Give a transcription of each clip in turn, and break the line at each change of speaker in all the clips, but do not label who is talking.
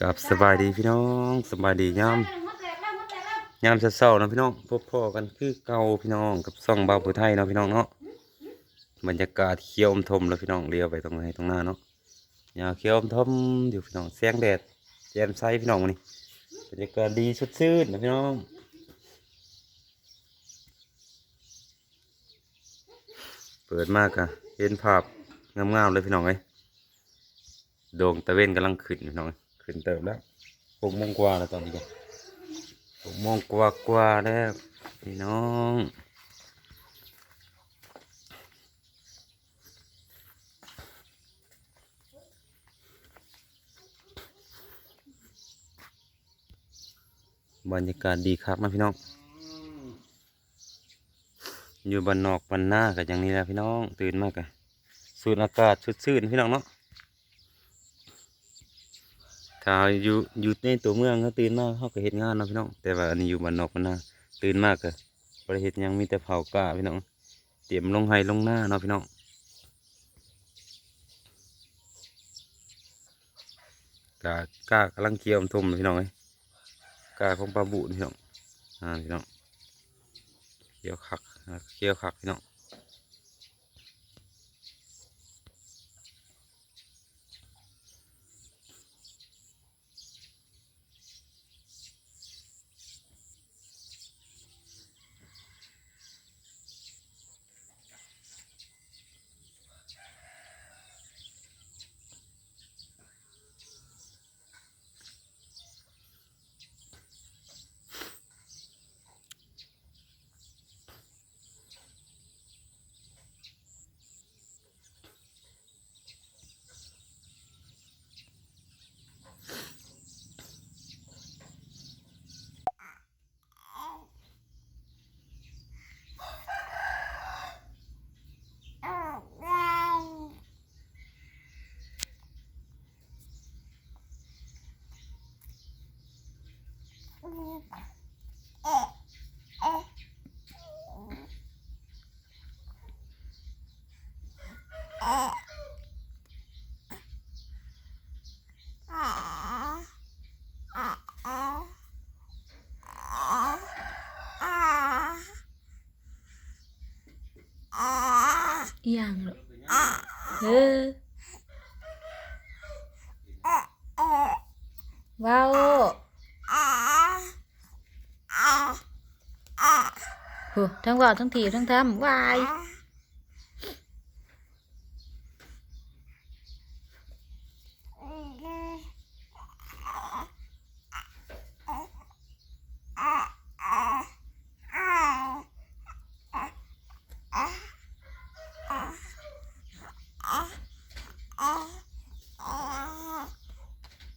กับสบายดีพี่น้องสบายดียามยามเช้าๆนาะพี่น้องพบพ่อกันคือเก่าพี่น้องกับซ่องเบาผู้ไทยเนาะพี่น้องเนาะบรรยากาศเขียวอมทมแล้วพี่น้องเลี้ยวไปตรงไหนตรงหน้าเนาะยาเขียวอมทมอยู่พี่น้องแสงแดดแจ่มใสพี่น้องวันนี้บรรยากาศดีสดชื่นนะพี่น้องเปิดมากอะเห็นภาพงามๆเลยพี่น้องเอ้ย โด่งตะเวนกำลังขึ้นพี่น้องเอ้ยขึ้นเติบแล้วหกโมงกว่าแล้วตอนนี้กันหกโมงกว่ากว่าๆแล้วพี่น้องบรรยากาศดีครับนะพี่น้อง อยู่บ้านนอกบ้านหน้ากันอย่างนี้แหละพี่น้อง ตื่นมากกันสูดอากาศสดชื่นพี่น้องเนาะ ถ้าอยู่อยู่ในตัวเมืองเขาตื่นมากเขาก็เฮ็ดงานเนาะพี่น้อง แต่ว่าอันนี้อยู่บ้านนอกนหน้าตื่นมากก็บริเฮ็ดหยังมีแต่เผากล้าพี่น้อง เตรียมลงไห้ลงหน้าเนาะพี่น้องกากากำลังเกี่ยวทมพี่น้องเอ้กาของปลาบุพี่น้องอ่าพี่น้องเคี่ยวคักเคี่ยวคักพี่น้อง
อห ย่างหรอเออว้าวโหทั้งว่าทั้งถีบทั้งทำวาย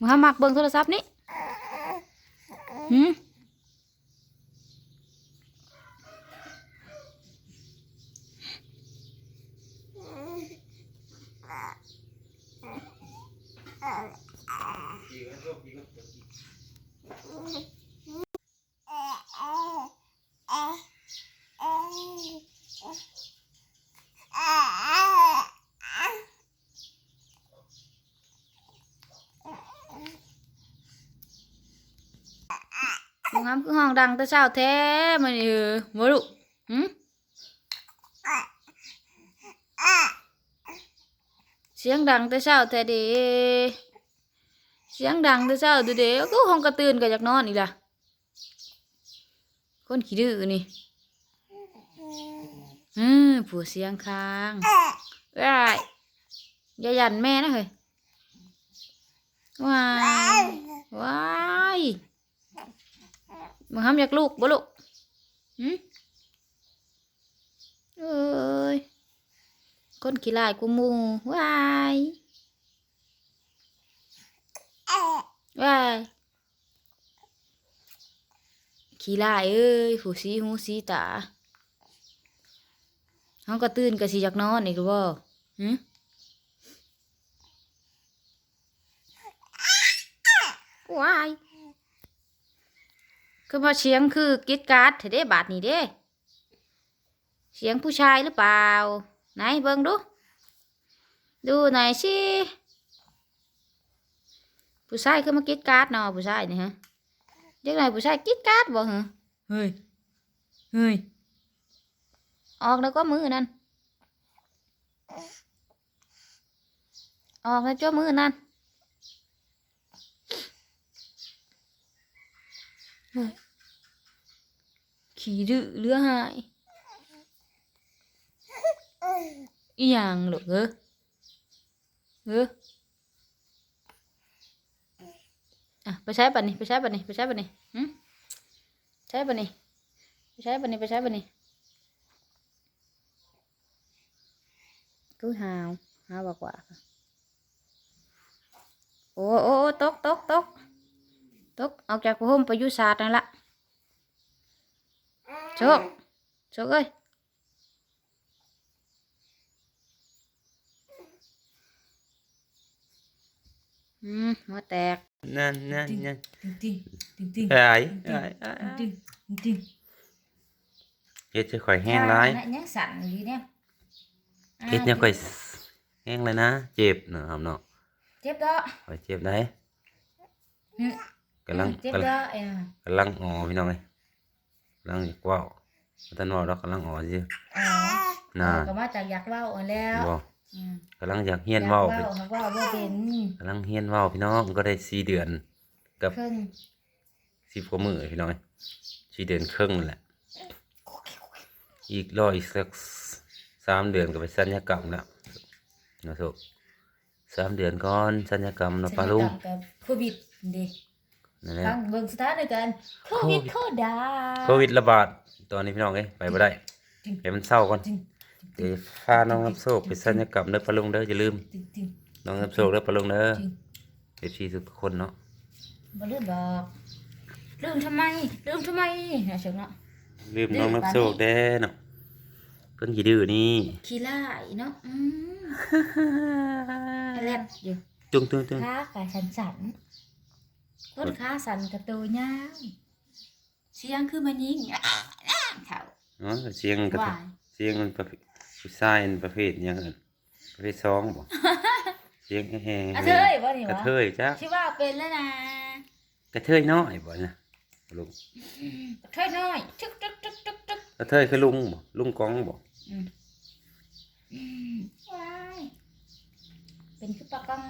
อ้ยวายอีหยังหรอฮึมามักเบิ่งโทรศัพท์นี่หืมห้องน้ำคื อห้องดังแต่เช้าแท้มันเออบ่ลูกหืมเสียงดังแต่เช้าแท้ด้เสียงดังแต่เช้าดูเด้ก็ห้องกระตื่นก็อยากนอนอีกล่ะคนขี้ดื้อนี่อืมผู้เสียงค้างว้ายอย่าหยันแม่นะเฮ้ยว้ายว้าย มึงห้ามอยากลูกบ่ลูกหืมเอ้ยคนขี้ลายกูมูวายวายขี้ลายเอ้ยผู้สีหูสีตาเขาก็ตื่นก็สิอยากนอนอีกหรือบ่หึว้าย คือมาเสียงคือกิดการ์ดเถอะเด้บาดนี้เด้เสียงผู้ชายหรือเปล่า ไหนเบิ่งดู ดูหน่อยสิผู้ชายคือมากิดการ์ดเนาะผู้ชายนี่ฮะเด็กหน่อยผู้ชายกิดการ์ดบ่เหรอเฮ้ยเฮ้ยออกแล้วก็มือนั่นออกแล้วจ้ามือนั่น เฮ้ยขี่ดื้อเรือหายอีหยังลูกเออเอออะไปใช้ปันนี่ไปใช้ปันนี่ไปใช้ปันนี่หืมใช้ปันนี่ไปใช้ปันนี่ไปใช้ปันนี่กูหาวหาวบอกว่าโอ้โอ้โอ้ ตกตกตกตกออกจากผ้าห่มไปอยุศาสตร์นั่นละโชคโชคเอ้ยอืมหัวแตก
นั่นนั่นนั่น
ตึงตึงตึงตึง
ไอ้ไอ้ไอ้
ตึงตึง
เฮ็ดจะข่อยแห้งร้าย
ข้ยังสั่นอยู่เนี่ย
เฮ็ดยังข่อยแห้งเลยนะ เจ็บเนาะครับเนาะ
เจ็บเด้อ
ข่อยเจ็บได้
อืม
กำลัง
เจ็บ
กำลัง
เด้อเอ้ย
กำลังอ๋อพี่น้องเอ้ยกำลังอยากเว้าวท่านว่าเรากำลังอ๋อสิ
อ๋อ
น่า
ก็มาจากอยากเว้าเอาแล้ว
บ่
อืม
กำลังอยากเฮียนเว้า
อยากเว้าเว้าบ่เป็น
กำลังเฮียนเว้าพี่น้องก็ได้สี่เดือนกับ
ครึ่ง
สิบกว่ามื้อพี่น้องเอ้ยสี่เดือนครึ่งนั่นแหละ อีกรออีกสักสามเดือนก็ไปสัญญกรรมแล้วนะสุสามเดือนก่อนสัญญกรรมเนาะปลาลุง
ศัลยกรรมกับโควิดดิ
นั่นแหละ
ฟังเบิ่งสถานการณ์โควิด
โควิด
โคดา
โควิดระบาดตอนนี้พี่น้องเอ้ยไปบ่ได้
จริง
เดี๋ยวมันเศร้าก่อน
จริง
เดี๋ยวพาน้องน้ำโชคไปสัญญกรรมเด้อปลาลุงเด้ออย่าลืม
จริงจริง
น้องน้ำโชคเด้อปลาลุงเด้อ
จริง
เอฟซีทุกคนเนาะ
บ่ลืมบอกลืมทำไมลืมทำไมนะเชิงเนาะ
ลืมน้องน้ำโชคเด้อเนาะเพิ่นขี้ดื้อนี่
ขี้ร้ายเนาะอืมแลบอยู่
จุงจุงจุง
ขาขาสันสัน ต้นขาสันกระตัวยาวเสียงคือมันยิงอะเขา
เนาะเสียงกระ
วา
ทะ
ย
เสียงมันประเภทผู้ชายมันประเภทหยังเอิ้นประเภทสองบ่เสียงแห้งๆ
อะเธยบ่นี่
กระ
วะ
เทยจ้ะ
คิดว่าเป็นแล้วนะ
กระเทยน้อยบ่นะลุง
เทยน้อยทึกทึกทึกทึกทึก
กระเทยคือลุงบ่ลุงกองบ่
อืมอืมว้ายเป็นคือปากกัง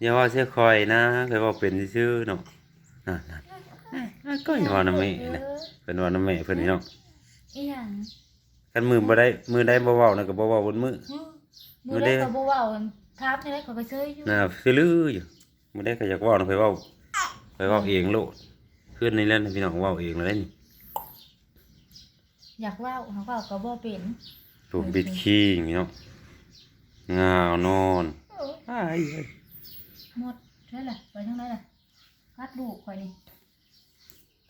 อย่าว่าเสียคอยนะเคยว่าเป็นซื่อๆเนาะนั่นๆก็อย่าว่าน้ำแม่นะเพิ่นว่าน้ำแม่เพิ่นนี่เนาะ
อีหยัง
คันมือบ่ได้มือได้บ่เว้านะก็บ่เว้าบนมือ
มือเล็กกับบัวาครับนี่เล็กเขาก็เชยอยู่
น่าคือลืออยู่มือได้ก็อยากเว้านะเคยเว้าเคยเว้าเองโลดเพื่อนนี่แหล้วพี่น้องเว้าเองเลยนี่
อยากว่าวเขาก็ก็บ่เป็น
ตัวบิดขี้นี่เนาะงาวนอน
โอ้
อ้ายเอ้ย
หมดใช่แหละไปทางไหนล่ะคัดดูกข่อยนี่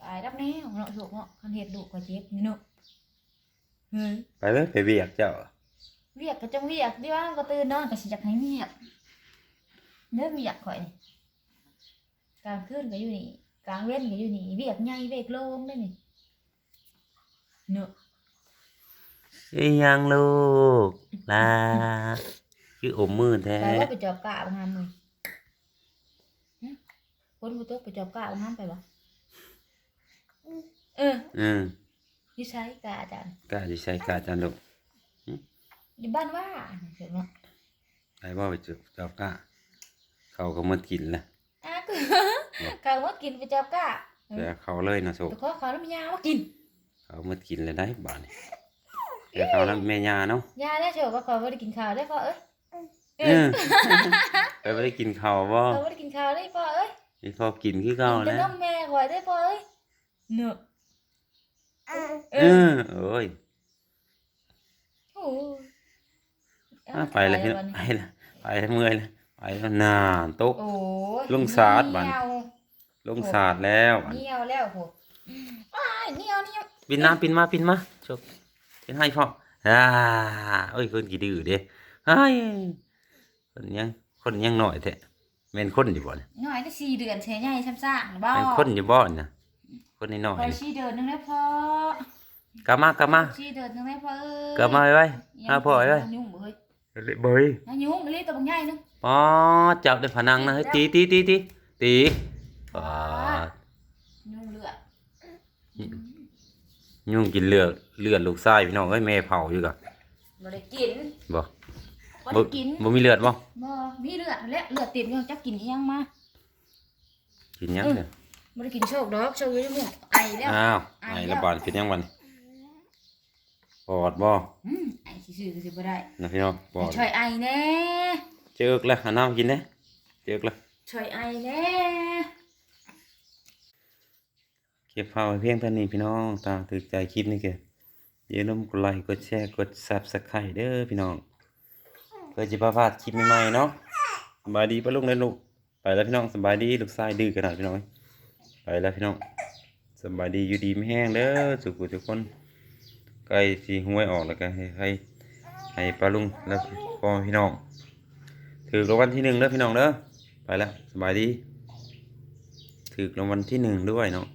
ตายรับแน่ของเนาะถูกเนาะคันเฮ็ดดูกข่อยเจ็บนี่เนาะเฮ้ย
ไปเลยไปเบียกเจ้า
เวียกก็จังเวียกดิว่าก็ตื่นนอนก็สิอยากให้เวียกเด้อเวียกข่อยนี่กลางคืนก็อยู่นี่กลางเว้นก็อยู่นี่เวียกใหญ่เวียกโล่งได้นี่เนาะ
อีหยังลูกลาคืออมมือแท้
ไปว่าไปจอบกะบางามมือหึ คนบ่ตกไปจอบกะบางามไปบ่เออ
อืม
อยู่ใช้กะอาจารย์
กล้าสิใช้กล้าจันลูก
อยู่บ้านว่าเห็นเนาะ
ไปบ่ไปจุเจ้ากล้าเขาก็มากินละ
อะคือเขาว่ากินไปจอบกะ
แต่เขาเลยนะโซ
แต่ขอเขาแล้วมียาว่ากิน
เขามากินเลยได้บาดนี่แต่เขานั้นแม่ยาเนาะ
ยาได้เฉยว่าเขาไม่ได้กินข้าวได้พ่อเอ้ย
เออไปไม่ได้กินข้าวบ่
เขาไม่ได้กินข้าวได้พ่อเอ้ย
นี่พอกินคือเก่า
กินแต่
แล้ว
นมแม่คอยได้พ่อเอ้ยเนอะเอ
เอ
อ
อโอ้ย
โอ้ย
อะไปเลยพี่น้องไปละไปละเมื่อยละไปแล้วนานตก
โอ้ย
ลุงสาดบัด
เหนียว
ลงสาดแล้วอัน
เหนียวแล้วโหอ้ายเหนียวเหนียว
ปินมาปินมาปินมาจบปินให้พ่ออ่าเอ้ยคนกี่ดื้อเด้เฮ้ยคนยังคนยังหน่อยแท้ แม่นคนอยู่บ่เนี่ย
น้อยได้สี่เดือนเฉยใหญ่ช้ำซ่าหรือเปล่า
แม่นคนอยู่บ่น่ะคนน้อย
พอ
ๆ
สี่เดือนนึงได้พอก
ลับมากลับมา
สี่เดือนนึงได้พอเอ้ย
กลับมาไว้ไว้หาพ่อไว้ไว้
ยุ่งบ่เฮ้ย
เบย
น้ายุ่งรีบตัวบังใหญ่นึง
อ๋อจับได้ผนังนะเฮ้ยตีตีตีตีตีอ่า
ยุ่งเลือด
ยุ่งกินเลือดเลือดลูกชายพี่น้องเอ้ยแม่เผาอยู่กะ
บ่ได้กิน
บ่
บ่
บ่
ได้กิน
บ่มีเลือดบ่
บ่มีเลือดแล้วเลือดเต็มอยู่จักกินอีหยังมา
กินยังเนี่ย
บ่ได้กินโชคดอกโชคอยู่ในหมู่ไอแล้ว
อ้าว
ไอ
ไอ้
แล้
ระ
ว
บาดกินยังวันปอดบ่
อืมไอซื่อๆก็สิบ่ได้
นะพี่น้องปอด
ช่วยไอแน่
เจอกแล้วหาน้ำกินเด้เจอกแล้ว
ช่วยไอแน่
เก็บเผาไว้เพียงเท่านี้พี่น้องตามถึกใจคลิปนี้เกอย่าลืมกดไลค์กดแชร์กด Subscribe เด้อพี่น้องเพื่อจะบ่พาดคลิปใหม่ๆเนาะสบายดีปะลูกนะลูกไปแล้วพี่น้องสบายดีลูกชายดื้อขนาดพี่น้องไปแล้วพี่น้องสบายดีอยู่ดีไม่แห้งเด้อสุขทุกคนใกล้สิหวยออกแล้วก็ให้ให้ให้ปลาลุงแล้วพ่อพี่น้อง ถือรางวัลที่หนึ่งเด้อพี่น้องเด้อไปแล้วสบายดี ถือรางวัลที่หนึ่งด้วยเนาะ